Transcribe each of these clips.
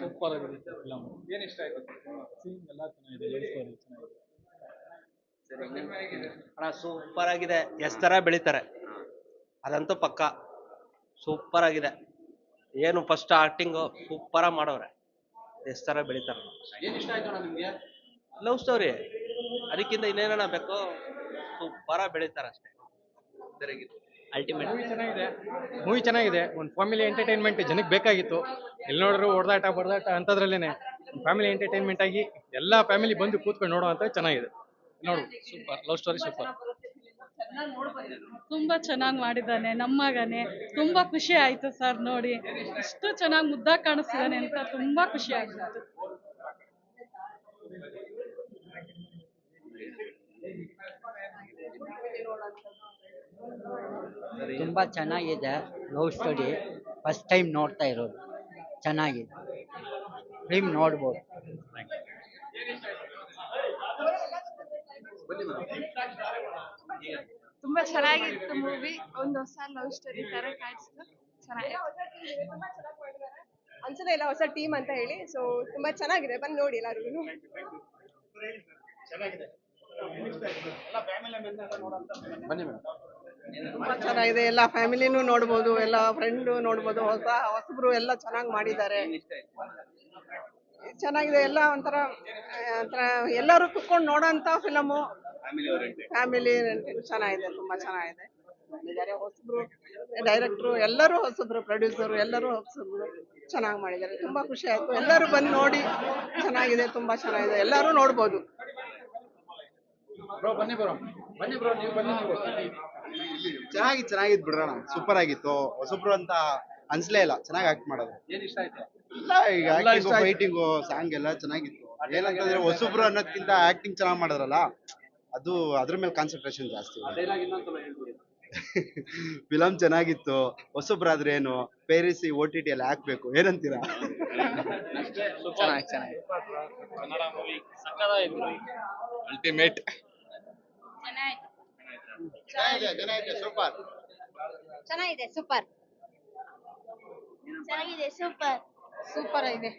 Super ಆಗಿದೆ film ಏನ್ ಇಷ್ಟ ಆಯ್ತು ಸೀನ್ ಎಲ್ಲ ಚೆನ್ನಾಗಿದೆ ಲವ್ ಸ್ಟೋರಿ ಚೆನ್ನಾಗಿದೆ. ಅಣ್ಣ ಸೂಪರ್ ಆಗಿದೆ. ಎಷ್ಟ್ ತರ ಬೆಳಿತಾರೆ? ಅದಂತೂ ಪಕ್ಕ. ಸೂಪರ್ ಆಗಿದೆ. ಏನು ಫಸ್ಟ್ ಆಕ್ಟಿಂಗು ಸೂಪರ್ ಆಗಿ ಮಾಡವ್ರೆ. ಎಷ್ಟ್ ತರ ಬೆಳಿತಾರೆ ಲವ್ ಸ್ಟೋರಿ ಅದಕ್ಕಿಂತ ಇನ್ನೇನಣ್ಣ ಬೇಕು? ಸೂಪರ್ ಆಗಿ ಬೆಳಿತಾರೆ ಅಷ್ಟೇ. ಅಲ್ಟಿಮೇಟ್ ಮೂವಿ ಚೆನ್ನಾಗಿದೆ. ಮೂವಿ ಚೆನ್ನಾಗಿದೆ. ಒಂದು ಫ್ಯಾಮಿಲಿ ಎಂಟರ್ಟೈನ್ಮೆಂಟ್ ಜನಕ್ಕೆ ಬೇಕಾಗಿತ್ತು. ಎಲ್ಲಿ ನೋಡಿದ್ರು ಹೊಡೆದಾಟ ಬಡದಾಟ ಅಂಥದ್ರಲ್ಲೇನೆ ಫ್ಯಾಮಿಲಿ ಎಂಟರ್ಟೈನ್ಮೆಂಟ್ ಆಗಿ ಎಲ್ಲ ಫ್ಯಾಮಿಲಿ ಬಂದು ಕೂತ್ಕೊಂಡು ನೋಡೋ ಅಂತ ಚೆನ್ನಾಗಿದೆ. ನೋಡು. ಸೂಪರ್ ಲವ್ ಸ್ಟೋರಿ ಸೂಪರ್ ತುಂಬಾ ಚೆನ್ನಾಗಿ ಮಾಡಿದ್ದಾನೆ. ನಮ್ಮಗನೆ ತುಂಬಾ ಖುಷಿ ಆಯ್ತು ಸರ್ ನೋಡಿ. ಇಷ್ಟು ಚೆನ್ನಾಗಿ ಮುದ್ದಾಗಿ ಕಾಣಿಸ್ತಿದ್ದಾನೆ ಅಂತ ತುಂಬಾ ಖುಷಿ ಆಯ್ತು. ತುಂಬ ಚೆನ್ನಾಗಿದೆ ಲವ್ ಸ್ಟೋರಿ. ಫಸ್ಟ್ ಟೈಮ್ ನೋಡ್ತಾ ಇರೋದು. ಚೆನ್ನಾಗಿದೆ. ಫಿಲ್ಮ್ ನೋಡ್ಬೋದು. ತುಂಬಾ ಚೆನ್ನಾಗಿತ್ತು ಮೂವಿ. ಒಂದು ಹೊಸ ಲವ್ ಸ್ಟೋರಿ ತರ ಕಾಣಿಸ್ತು. ಅನ್ಸದೇ ಇಲ್ಲ ಹೊಸ ಟೀಮ್ ಅಂತ ಹೇಳಿ. ಸೊ ತುಂಬಾ ಚೆನ್ನಾಗಿದೆ. ಬಂದು ನೋಡಿ ಎಲ್ಲರಿಗೂ ಬನ್ನಿ ಮೇಡಮ್. ತುಂಬಾ ಚೆನ್ನಾಗಿದೆ. ಎಲ್ಲ ಫ್ಯಾಮಿಲಿನೂ ನೋಡ್ಬೋದು, ಎಲ್ಲ ಫ್ರೆಂಡು ನೋಡ್ಬೋದು. ಹೊಸ ಹೊಸಬ್ರು ಎಲ್ಲ ಚೆನ್ನಾಗಿ ಮಾಡಿದ್ದಾರೆ. ಚೆನ್ನಾಗಿದೆ. ಎಲ್ಲ ಒಂಥರ ಎಲ್ಲಾರು ಎಲ್ಲರೂ ಕುತ್ಕೊಂಡು ನೋಡೋಂಥ ಫಿಲಮು ಫ್ಯಾಮಿಲಿ ಚೆನ್ನಾಗಿದೆ, ತುಂಬಾ ಚೆನ್ನಾಗಿದೆ. ಮಾಡಿದ್ದಾರೆ ಹೊಸಬ್ರು ಡೈರೆಕ್ಟ್ರು ಎಲ್ಲರೂ ಹೊಸಬ್ರು ಪ್ರೊಡ್ಯೂಸರು ಎಲ್ಲರೂ ಹೊಸಬ್ರು ಚೆನ್ನಾಗಿ ಮಾಡಿದ್ದಾರೆ. ತುಂಬಾ ಖುಷಿ ಆಯ್ತು. ಎಲ್ಲರೂ ಬಂದು ನೋಡಿ, ಚೆನ್ನಾಗಿದೆ, ತುಂಬಾ ಚೆನ್ನಾಗಿದೆ. ಎಲ್ಲರೂ ನೋಡ್ಬೋದು. ಬ್ರೋ ಬನ್ನಿ ಬ್ರೋ ಬನ್ನಿ ಬ್ರೋ ನೀವು ಬನ್ನಿ ನೀವು ಚೆನ್ನಾಗಿ ಚೆನ್ನಾಗಿತ್ತು ಬಿಡ್ರಣ ಸೂಪರ್ ಆಗಿತ್ತು. ಹೊಸಬ್ರು ಅಂತ ಅನ್ಸ್ಲೇ ಇಲ್ಲ. ಚೆನ್ನಾಗಿ ಆಕ್ಟ್ ಮಾಡೋದು. ಏನ್ ಇಷ್ಟ ಆಯ್ತು? ಇಲ್ಲ ಈಗ ಆಕ್ಟಿಂಗು ಫೈಟಿಂಗು ಸಾಂಗ್ ಎಲ್ಲ ಚೆನ್ನಾಗಿತ್ತು. ಏನಂತಂದ್ರೆ ಹೊಸಬ್ರು ಅನ್ನೋದ್ಕಿಂತ ಆಕ್ಟಿಂಗ್ ಚೆನ್ನಾಗಿ ಮಾಡಿದ್ರಲ್ಲ ಅದು ಅದ್ರ ಮೇಲೆ ಕಾನ್ಸಂಟ್ರೇಷನ್ ಜಾಸ್ತಿ ಡೈಲಾಗ್ ಇನ್ನೊಂದ್ಸಲ ಹೇಳ್ಬಿಡಿ ಫಿಲಮ್ ಚೆನ್ನಾಗಿತ್ತು. ಹೊಸಬ್ರಾದ್ರೆ ಏನು ಪೇರಿಸಿ ಓ ಟಿ ಟಿ ಅಲ್ಲಿ ಹಾಕ್ಬೇಕು. ಏನಂತೀರಾ? ಚೆನ್ನಾಗಿ ಚೆನ್ನಾಗಿ. ಕನ್ನಡ ಮೂವಿ ಸಕ್ಕದಾಗಿತ್ತು ಅಲ್ಟಿಮೇಟ್ ಸೂಪರ್. ಚೆನ್ನಾಗಿದೆ ಸೂಪರ್. ಚೆನ್ನಾಗಿದೆ ಸೂಪರ್. ಸೂಪರ್ ಇದೆ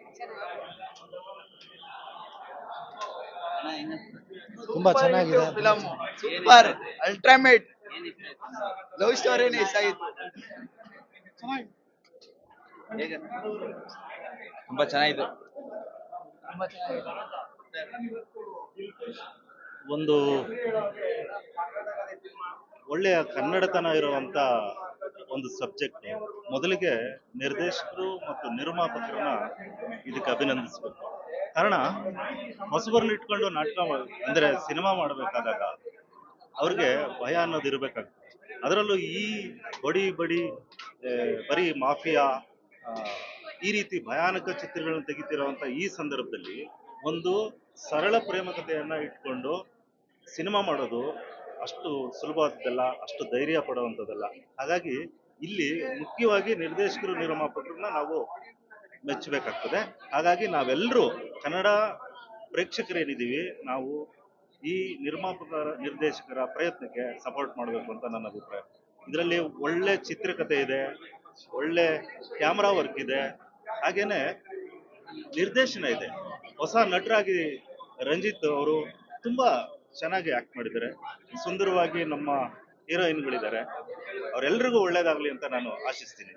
ತುಂಬಾ ಚೆನ್ನಾಗಿದೆ. ಫಿಲಮ್ ಸೂಪರ್ ಅಲ್ಟ್ರಾಮೇಟ್ ಲವ್ ಸ್ಟೋರಿನೇ ಇಷ್ಟ ತುಂಬಾ ಚೆನ್ನಾಗಿದೆ. ಒಂದು ಒಳ್ಳೆಯ ಕನ್ನಡತನ ಇರುವಂತ ಒಂದು ಸಬ್ಜೆಕ್ಟ್ ಮೊದಲಿಗೆ ನಿರ್ದೇಶಕರು ಮತ್ತು ನಿರ್ಮಾಪಕರನ್ನ ಇದಕ್ಕೆ ಅಭಿನಂದಿಸಬೇಕು. ಕಾರಣ ಹೊಸಬರನ್ನ ಇಟ್ಕೊಂಡು ನಾಟಕ ಅಂದ್ರೆ ಸಿನಿಮಾ ಮಾಡಬೇಕಾದಾಗ ಅವ್ರಿಗೆ ಭಯ ಅನ್ನೋದು ಇರಬೇಕಾಗ್ತದೆ. ಅದರಲ್ಲೂ ಈ ಬಡಿ ಬಡಿ ಬರೀ ಮಾಫಿಯಾ ಈ ರೀತಿ ಭಯಾನಕ ಚಿತ್ರಗಳನ್ನು ತೆಗಿತಿರುವಂತ ಈ ಸಂದರ್ಭದಲ್ಲಿ ಒಂದು ಸರಳ ಪ್ರೇಮ ಕಥೆಯನ್ನ ಇಟ್ಕೊಂಡು ಸಿನಿಮಾ ಮಾಡೋದು ಅಷ್ಟು ಸುಲಭವಾದದ್ದಲ್ಲ ಅಷ್ಟು ಧೈರ್ಯ ಪಡುವಂಥದ್ದಲ್ಲ. ಹಾಗಾಗಿ ಇಲ್ಲಿ ಮುಖ್ಯವಾಗಿ ನಿರ್ದೇಶಕರು, ನಿರ್ಮಾಪಕರನ್ನ ನಾವು ಮೆಚ್ಚಬೇಕಾಗ್ತದೆ. ಹಾಗಾಗಿ ನಾವೆಲ್ಲರೂ ಕನ್ನಡ ಪ್ರೇಕ್ಷಕರೇನಿದ್ದೀವಿ, ನಾವು ಈ ನಿರ್ಮಾಪಕರ ನಿರ್ದೇಶಕರ ಪ್ರಯತ್ನಕ್ಕೆ ಸಪೋರ್ಟ್ ಮಾಡಬೇಕು ಅಂತ ನನ್ನ ಅಭಿಪ್ರಾಯ. ಇದರಲ್ಲಿ ಒಳ್ಳೆ ಚಿತ್ರಕಥೆ ಇದೆ, ಒಳ್ಳೆ ಕ್ಯಾಮ್ರಾ ವರ್ಕ್ ಇದೆ, ಹಾಗೇನೆ ನಿರ್ದೇಶನ ಇದೆ. ಹೊಸ ನಟರಾಗಿ ರಂಜಿತ್ ಅವರು ತುಂಬಾ ಚೆನ್ನಾಗಿ ಆಕ್ಟ್ ಮಾಡಿದ್ದಾರೆ. ಸುಂದರವಾಗಿ ನಮ್ಮ ಹೀರೋಯಿನ್ಗಳಿದ್ದಾರೆ ಅವರೆಲ್ಲರಿಗೂ ಒಳ್ಳೇದಾಗಲಿ ಅಂತ ನಾನು ಆಶಿಸ್ತೀನಿ.